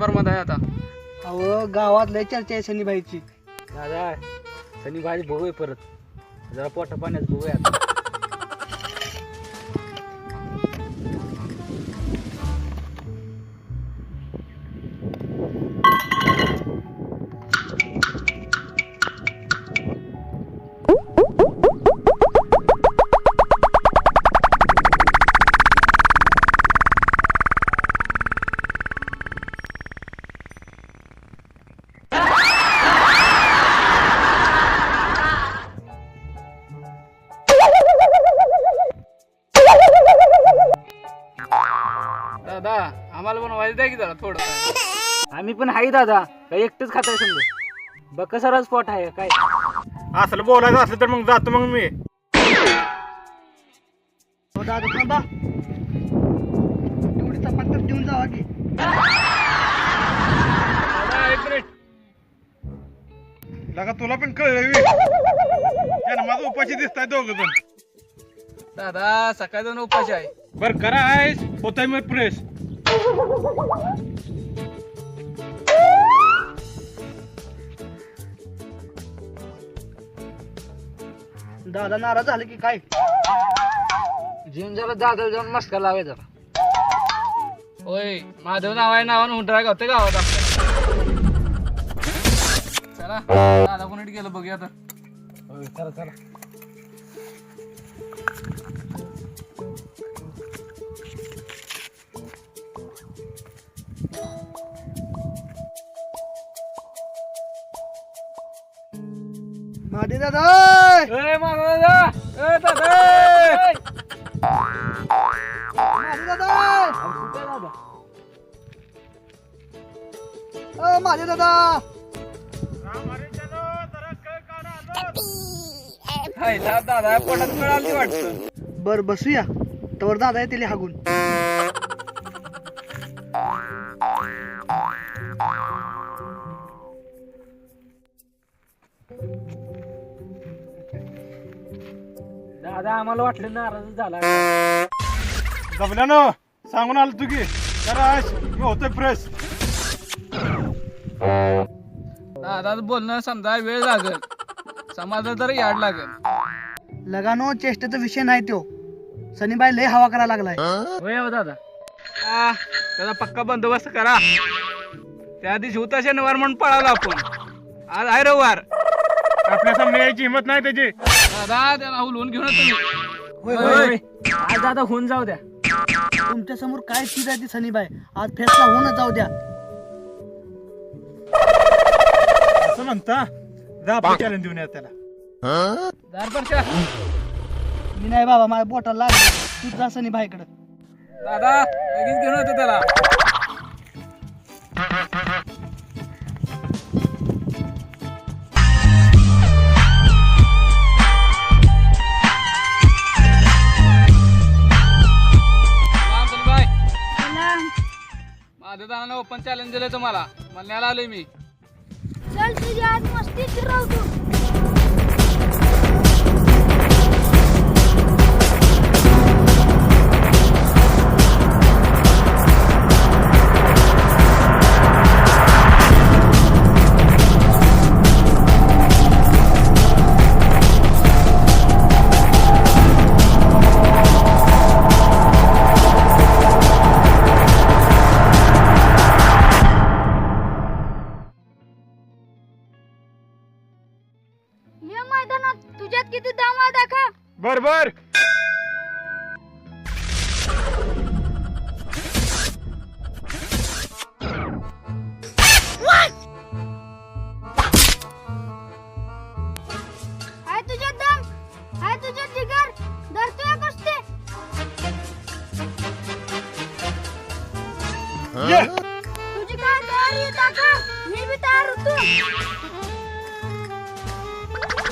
लय बरमत आहे आता. अहो गावात लय चर्चा आहे सनीबाईची दादा सनी भाजी बघूया परत. जरा पोटा पाण्यात बघूया. आता द्या की जरा थोडं. आम्ही पण आहे दादा काय एकटंच खाताय समजा? बघ कसा स्पॉट आहे काय? असलं बोलायचं असलं तर मग जातो मग मी. हो दादा थांबा. एवढी चपात तर देऊन जावा की. दादा एक मिनिट. लगा तुला पण कळलं माझं उपाशी दिसताय दोघ जण. दादा सकाळी जाऊन उपाशी आहे. बर करा आहेस होतय मग प्रेस दादा नाराज झाले की काय? जेवण जरा दादा जाऊन मस्का लावाय जरा. होय महादेव नाव आहे नावानं हुंडरा गावते गावात आपल्या. चला दादा कोणी गेलं बघूया आता. चला चला. महादे दादा! ए माझा दादा! ए दादा! दादा! अ, दादा! दादा पोटात मिळाली वाटतं. बर बसूया. तवर दादा येतील हागून. दादा आम्हाला वाटलं नाराज झाला. जमल्यानं सांगून आलो तू की करा मी होतोय प्रेस दादाचं बोलणं समजा वेळ लागल. समाजाला तर याड लागल. लगानो चेष्टेचा विषय नाही तो सनीबाई लय हवा करायला लागलाय. होय हो दादा. आ, त्याचा पक्का बंदोबस्त करा. त्या दिवशी होता शनिवार म्हणून पळालो आपण. आज आहे रविवार. आपल्या सामने यायची हिंमत नाही त्याची. दादा त्याला उलवून घेऊन येतो मी. होय होय होय. आज दादा होऊन जाऊ द्या. तुमच्यासमोर काय चीज आहे ती सनीबाई? आज फेसला होऊनच जाऊ द्या. असं म्हणता? जा आपण चॅलेंज देऊन या त्याला. दार मी नाही बाबा माझ्या बोटाला लागली. तू जा सनीबाईकडे. दादा लगेच घेऊन येतो त्याला. दादानं ओपन चॅलेंज दिलं तुम्हाला. म्हणण्याला आलोय मी. चल तुझी आज मस्ती फिरवतो या मैदानात तुझ्यात किती दम आहे दाखव. बर बर. आहे तुझ्यात दम. आहे तुझ्यात जिगर. धरतोय कुस्ती. ये. तुझी काय तयारी आहे दाखव. मी बी तयार होतो.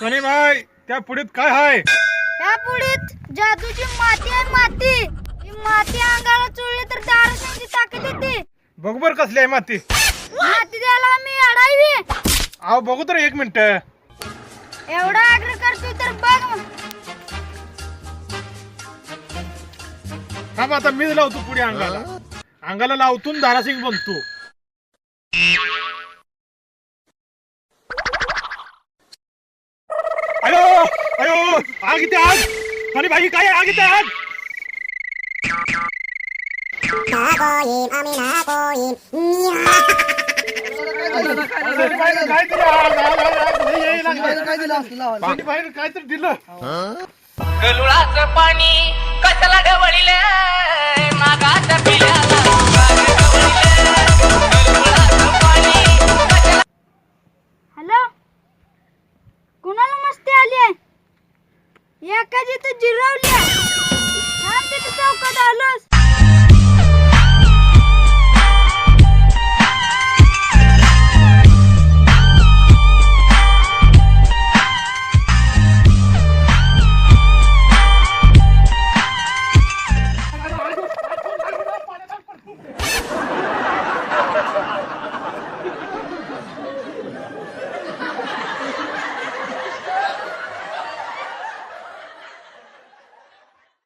सनी भाई त्या पुढीत काय हाय? या पुढीत जादूची माती आहे माती. ही माती अंगाला चुळली तर दारसांची ताकद येते. बघ बर कसली आहे माती. माती द्यायला मी अडावी. अहो बघू तर एक मिनिट. एवढा आग्रह करतोय तर बघ मग. थांब आता मीच लावतो पुढे अंगाला. अंगाला लावतून दारासिंग बनतो. अयो आग इथे आग. आणि भाई काय आग इथे आग. काय दिलं पाणी कसला ढवळीलं मागाचं पिल्याला জিরাউলিয়া